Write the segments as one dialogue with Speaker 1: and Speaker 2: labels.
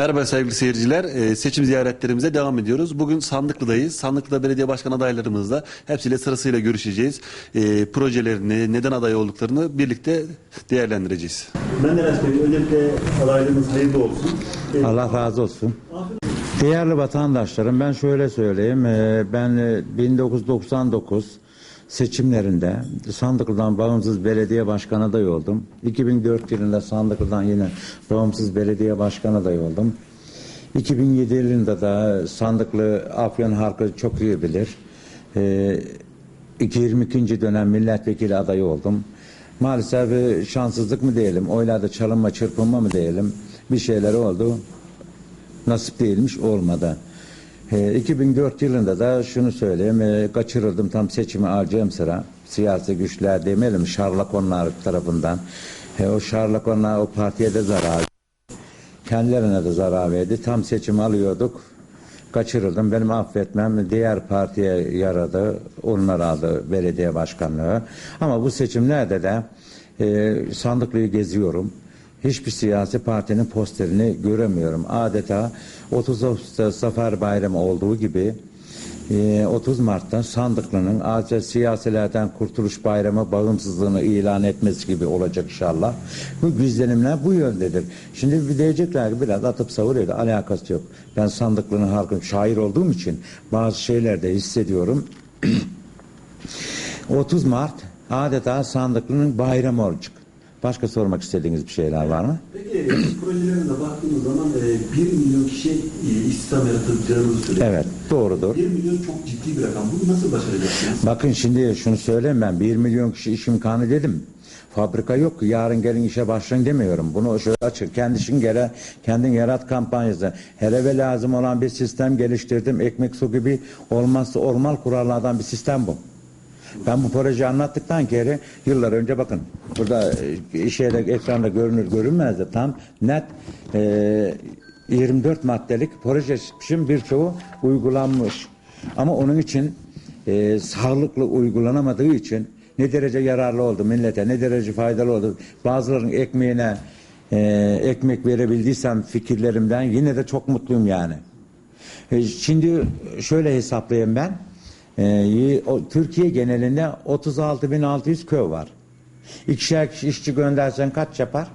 Speaker 1: Merhaba sevgili seyirciler. Ee, seçim ziyaretlerimize devam ediyoruz. Bugün Sandıklı'dayız. Sandıklı'da belediye başkan adaylarımızla hepsiyle sırasıyla görüşeceğiz. Ee, projelerini, neden aday olduklarını birlikte değerlendireceğiz. Menderes Bey, öncelikle adaylığınız hayırlı olsun. Ee,
Speaker 2: Allah razı olsun. Değerli vatandaşlarım ben şöyle söyleyeyim. Ee, Ben e, 1999 seçimlerinde Sandıklı'dan bağımsız belediye başkanı adayı oldum. 2004 yılında Sandıklı'dan yine bağımsız belediye başkanı adayı oldum. 2007 yılında da Sandıklı Afyon halkı çok iyi bilir. Ee, 22. dönem milletvekili adayı oldum. Maalesef e, şanssızlık mı diyelim, oylarda çalınma çırpınma mı diyelim bir şeyler oldu nasip değilmiş olmadı. E, 2004 yılında da şunu söyleyeyim e, kaçırıldım tam seçimi alacağım sıra. Siyasi güçler demeyelim şarlakonlar tarafından. E, o şarlakonlar o partiye de zarar kendilerine de zarar verdi. Tam seçimi alıyorduk kaçırıldım. Benim affetmem diğer partiye yaradı onlar aldı belediye başkanlığı. Ama bu seçimlerde de e, sandıklığı geziyorum hiçbir siyasi partinin posterini göremiyorum. Adeta 30 Ağustos Zafer Bayramı olduğu gibi e, 30 Mart'ta Sandıklı'nın adeta siyasilerden Kurtuluş Bayramı bağımsızlığını ilan etmesi gibi olacak inşallah. Bu izlenimler bu yöndedir. Şimdi bir diyecekler ki biraz atıp savuruyor alakası yok. Ben Sandıklı'nın halkın şair olduğum için bazı şeyler de hissediyorum. 30 Mart adeta Sandıklı'nın bayramı olacak. Başka sormak istediğiniz bir şeyler var mı?
Speaker 1: Peki e, projelerinize baktığımız zaman e, 1 milyon kişi e, istihdam yaratacağınızı söylüyorsunuz.
Speaker 2: Evet, doğrudur.
Speaker 1: 1 milyon çok ciddi bir rakam. Bunu nasıl başaracaksınız?
Speaker 2: Bakın şimdi şunu söyleyeyim ben 1 milyon kişi iş imkanı dedim. Fabrika yok yarın gelin işe başlayın demiyorum. Bunu şöyle açık kendi işin gere, kendin yarat kampanyası. Hele ve lazım olan bir sistem geliştirdim. Ekmek su gibi olmazsa olmaz kurallardan bir sistem bu. Ben bu projeyi anlattıktan kere yıllar önce bakın burada e, şeyde ekranda görünür görünmez de tam net e, 24 maddelik proje çıkmışım birçoğu uygulanmış. Ama onun için e, sağlıklı uygulanamadığı için ne derece yararlı oldu millete ne derece faydalı oldu. Bazılarının ekmeğine e, ekmek verebildiysem fikirlerimden yine de çok mutluyum yani. E, şimdi şöyle hesaplayayım ben. Ee, Türkiye genelinde 36.600 köy var. İkişer kişi işçi göndersen kaç yapar?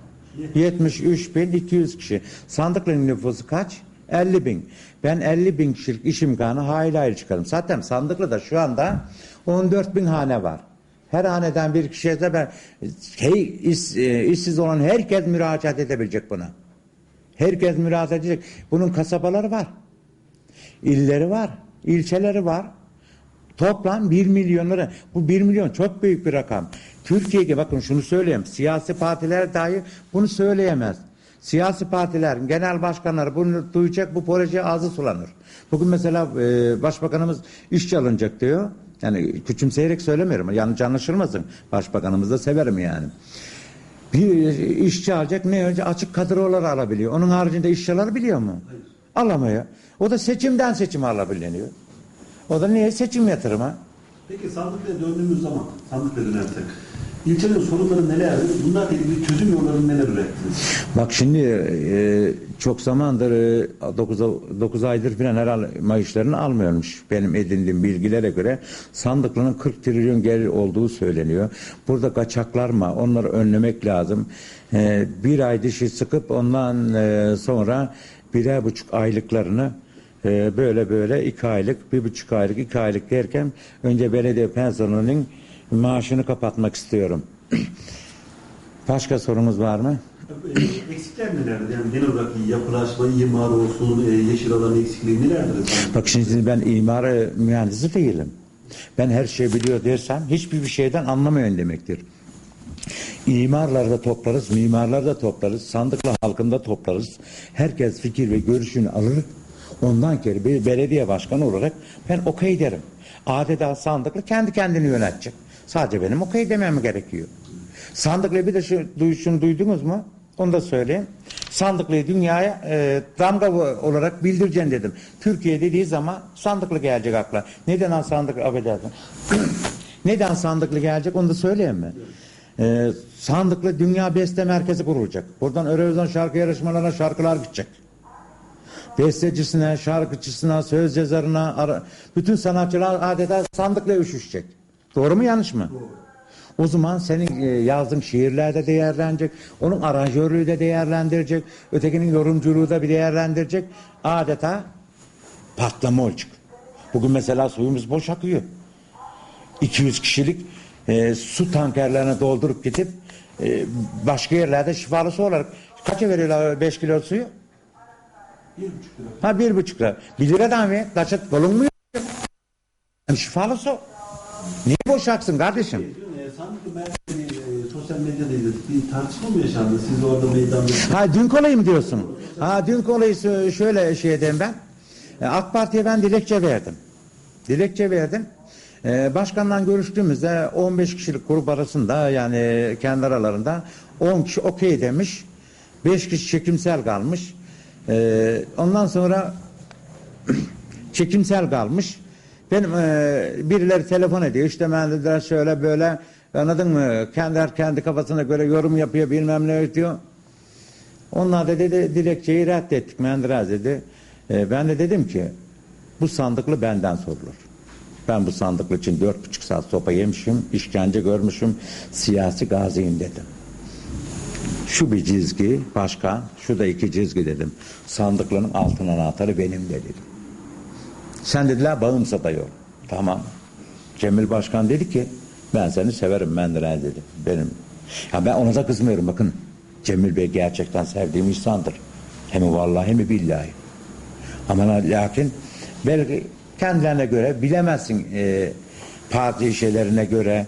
Speaker 2: 73.200 kişi. Sandıklı'nın nüfusu kaç? 50 bin. Ben 50 bin kişilik iş imkanı hayli hayli çıkarım. Zaten Sandıklı'da şu anda 14 bin hane var. Her haneden bir kişiye de ben hey, iş, e, işsiz olan herkes müracaat edebilecek buna. Herkes müracaat edecek. Bunun kasabaları var. İlleri var. ilçeleri var. Toplam 1 milyon lira. Bu 1 milyon çok büyük bir rakam. Türkiye'de bakın şunu söyleyeyim. Siyasi partiler dahi bunu söyleyemez. Siyasi partilerin genel başkanları bunu duyacak bu proje ağzı sulanır. Bugün mesela e, başbakanımız işçi alınacak diyor. Yani küçümseyerek söylemiyorum. Yanlış anlaşılmasın. Başbakanımızı da severim yani. Bir işçi alacak ne önce açık kadroları alabiliyor. Onun haricinde işçiler biliyor mu? Hayır. Alamıyor. O da seçimden seçime alabiliyor. O da niye? Seçim yatırımı.
Speaker 1: Peki sandıklara döndüğümüz zaman, sandıklara dönersek, ilçelerin sorunları nelerdir? Bunlarla ilgili çözüm yolları neler ürettiniz?
Speaker 2: Bak şimdi e, çok zamandır e, 9, 9 aydır falan herhalde maaşlarını almıyormuş. Benim edindiğim bilgilere göre sandıklının 40 trilyon gelir olduğu söyleniyor. Burada kaçaklar mı? Onları önlemek lazım. E, bir ay dişi sıkıp ondan e, sonra birer buçuk aylıklarını ee, böyle böyle iki aylık, bir buçuk aylık, iki aylık derken önce belediye personelinin maaşını kapatmak istiyorum. Başka sorumuz var mı?
Speaker 1: Eksikler nelerdir? Yani genel olarak yapılaşma, imar olsun, e, yeşil alan eksikliği nelerdir?
Speaker 2: Bak şimdi ben imar mühendisi değilim. Ben her şeyi biliyor dersem hiçbir bir şeyden anlamayan demektir. İmarları da toplarız, mimarları da toplarız, sandıkla halkında toplarız. Herkes fikir ve görüşünü alır. Ondan kere bir belediye başkanı olarak ben okey derim. Adeta sandıklı kendi kendini yönetecek. Sadece benim okey demem gerekiyor. Sandıklı bir de şu, şunu duydunuz mu? Onu da söyleyeyim. Sandıklı dünyaya e, damga olarak bildireceğim dedim. Türkiye dediği zaman sandıklı gelecek akla. Neden sandıklı affedersin. Neden sandıklı gelecek onu da söyleyeyim mi? E, sandıklı Dünya Beste Merkezi kurulacak. Buradan Eurovision şarkı yarışmalarına şarkılar gidecek. Bestecisine, şarkıcısına, söz yazarına, bütün sanatçılar adeta sandıkla üşüşecek. Doğru mu yanlış mı? O zaman senin e, yazdığın şiirler de değerlenecek. Onun aranjörlüğü de değerlendirecek. Ötekinin yorumculuğu da bir değerlendirecek. Adeta patlama olacak. Bugün mesela suyumuz boş akıyor. 200 kişilik e, su tankerlerine doldurup gidip e, başka yerlerde şifalı su olarak kaça veriyorlar 5 kilo suyu? Ha bir buçuk lira. Bir liradan mı? Mu? yok? Yani şifalı su. Niye boşaksın kardeşim?
Speaker 1: E, Sandıklı merkezi e, sosyal medyada izledik. Bir tartışma mı yaşandı? Siz orada meydanda...
Speaker 2: Ha dün kolayı mı diyorsun? Ha dün kolayı şöyle şey edeyim ben. E, AK Parti'ye ben dilekçe verdim. Dilekçe verdim. E, başkanla görüştüğümüzde 15 kişilik grup arasında yani kendi aralarında 10 kişi okey demiş. 5 kişi çekimsel kalmış. E, ondan sonra çekimsel kalmış. Benim e, birileri telefon ediyor. İşte dediler şöyle böyle anladın mı? Kendi kendi kafasına göre yorum yapıyor bilmem ne diyor. Onlar da dedi dilekçeyi reddettik Menderes dedi. E, ben de dedim ki bu sandıklı benden sorulur. Ben bu sandıklı için dört buçuk saat sopa yemişim, işkence görmüşüm, siyasi gaziyim dedim. Şu bir çizgi başka, şu da iki çizgi dedim. Sandıklının altın anahtarı benim de dedim. Sen dediler bağımsız aday ol. Tamam. Cemil Başkan dedi ki ben seni severim Menderes dedi. Benim. Ya ben ona da kızmıyorum bakın. Cemil Bey gerçekten sevdiğim insandır. Hem vallahi hem billahi. Ama lakin belki kendilerine göre bilemezsin e, parti şeylerine göre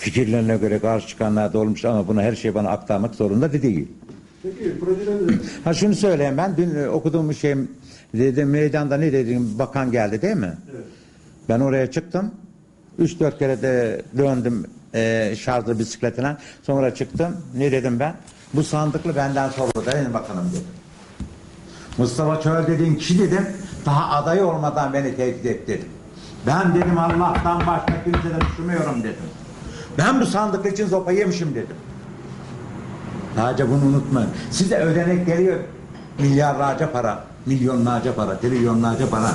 Speaker 2: fikirlerine göre karşı çıkanlar da olmuş ama bunu her şeyi bana aktarmak zorunda da değil.
Speaker 1: Peki projeleriniz...
Speaker 2: Ha şunu söyleyeyim ben dün e, okuduğum şey dedim meydanda ne dedim bakan geldi değil mi?
Speaker 1: Evet.
Speaker 2: Ben oraya çıktım. 3-4 kere de döndüm e, şarjlı bisikletine. Sonra çıktım. Ne dedim ben? Bu sandıklı benden sorulur dedim bakalım dedim. Mustafa Çöl dediğin kişi dedim daha aday olmadan beni tehdit etti dedim. Ben dedim Allah'tan başka kimseden düşünmüyorum dedim. Ben bu sandık için sopa yemişim dedim. Sadece bunu unutmayın. Size ödenek geliyor milyarlarca para, milyonlarca para, trilyonlarca para.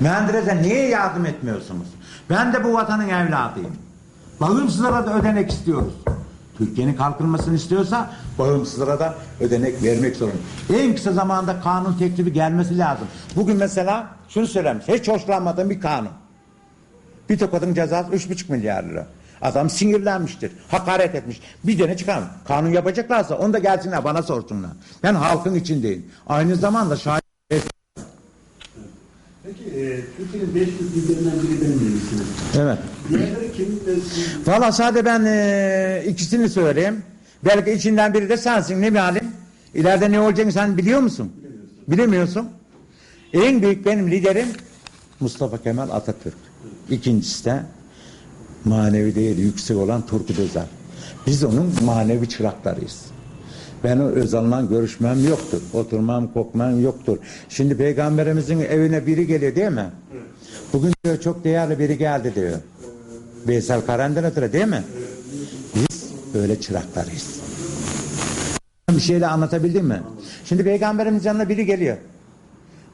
Speaker 2: Menderes'e niye yardım etmiyorsunuz? Ben de bu vatanın evladıyım. Bağımsızlara da ödenek istiyoruz. Türkiye'nin kalkınmasını istiyorsa bağımsızlara da ödenek vermek zorunda. En kısa zamanda kanun teklifi gelmesi lazım. Bugün mesela şunu söylemiş. Hiç hoşlanmadığım bir kanun. Bir tokatın cezası üç buçuk milyar lira. Adam sinirlenmiştir. Hakaret etmiş. Bir tane çıkar. Kanun yapacaklarsa onu da gelsinler bana sorsunlar. Ben halkın içindeyim. Aynı zamanda şahit
Speaker 1: Peki e, Türkiye'nin 500 liderinden biri benim demişsiniz.
Speaker 2: Evet.
Speaker 1: Diğerleri kim?
Speaker 2: Valla sadece ben e, ikisini söyleyeyim. Belki içinden biri de sensin. Ne halim? İleride ne olacağını sen biliyor musun? Bilemiyorsun. En büyük benim liderim Mustafa Kemal Atatürk. İkincisi de manevi değeri yüksek olan Turgut Özal. Biz onun manevi çıraklarıyız. Ben o Özal'la görüşmem yoktur. Oturmam, kokmam yoktur. Şimdi peygamberimizin evine biri geliyor değil mi? Bugün diyor çok değerli biri geldi diyor. Veysel ötürü değil mi? Biz böyle çıraklarıyız. Bir şeyle anlatabildim mi? Şimdi peygamberimiz yanına biri geliyor.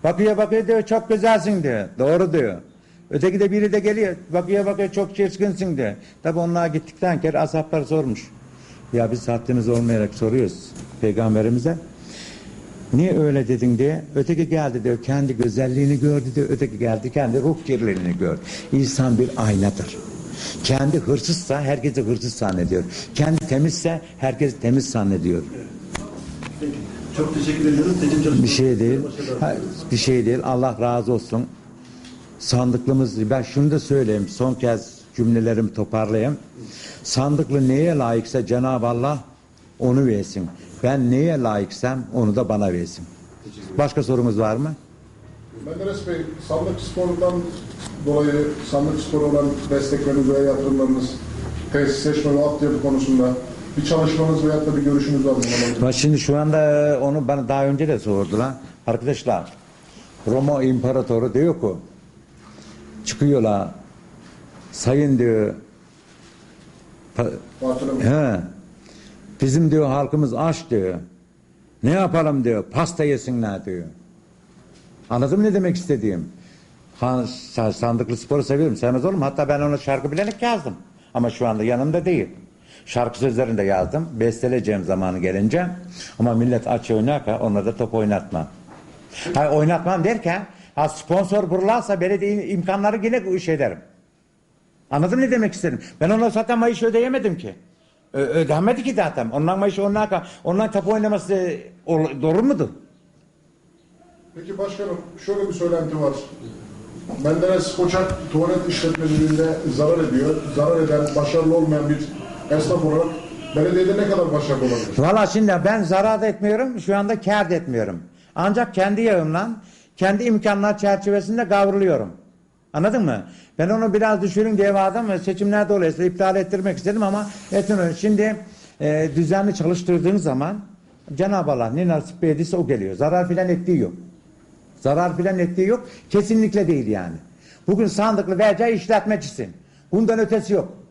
Speaker 2: Bakıyor bakıyor diyor çok güzelsin diyor. Doğru diyor. Öteki de biri de geliyor. Bakıyor bakıyor çok çirkinsin diyor. Tabi onlar gittikten kere asaplar sormuş. Ya biz haddiniz olmayarak soruyoruz peygamberimize. Niye öyle dedin diye. Öteki geldi diyor kendi güzelliğini gördü diyor. Öteki geldi kendi ruh kirliliğini gördü. İnsan bir aynadır. Kendi hırsızsa herkesi hırsız zannediyor. Kendi temizse herkes temiz zannediyor.
Speaker 1: Peki. Çok teşekkür çalışmalarınız
Speaker 2: Bir şey değil. Ha, bir şey değil. Allah razı olsun. Sandıklımız ben şunu da söyleyeyim. Son kez cümlelerimi toparlayayım. Sandıklı neye layıksa Cenab-ı Allah onu versin. Ben neye layıksam onu da bana versin. Başka sorumuz var mı?
Speaker 3: Menderes Bey, sandık sporundan dolayı sandık sporu olan destekleriniz veya yatırımlarınız, tesisleşme ve altyapı konusunda bir çalışmanız veyahut da bir görüşünüz var mı?
Speaker 2: Bak şimdi şu anda onu bana daha önce de sordular. Arkadaşlar Roma İmparatoru diyor ki çıkıyorlar sayın diyor. He. Bizim diyor halkımız aç diyor. Ne yapalım diyor. Pasta yesinler diyor. Anladın mı ne demek istediğim? Ha, sa- sandıklı sporu seviyorum. Sevmez olur mu? Hatta ben ona şarkı bilerek yazdım. Ama şu anda yanımda değil. Şarkı sözlerini de yazdım. Besteleyeceğim zamanı gelince. Ama millet aç oynarken onlara da top oynatmam. Ha, oynatmam derken ha, sponsor buralarsa belediye imkanları yine şey derim. Anladın ne demek istedim? Ben ona zaten maaş ödeyemedim ki. Ö- ödemedi ki zaten. Ondan maaşı onlar, onlar top oynaması e, doğru mudur?
Speaker 3: Peki başkanım şöyle bir söylenti var. Menderes Koçak tuvalet işletmeciliğinde zarar ediyor. Zarar eden, başarılı olmayan bir esnaf olarak belediyede ne kadar başarılı olabilir?
Speaker 2: Valla şimdi ben zarar da etmiyorum, şu anda kar da etmiyorum. Ancak kendi yağımla, kendi imkanlar çerçevesinde kavruluyorum. Anladın mı? Ben onu biraz düşürün diye vardım ve seçimler dolayısıyla iptal ettirmek istedim ama etmiyorum. Şimdi e, düzenli çalıştırdığın zaman Cenab-ı Allah ne nasip edilse o geliyor. Zarar filan ettiği yok. Zarar filan ettiği yok. Kesinlikle değil yani. Bugün sandıklı vereceği işletmecisin. Bundan ötesi yok.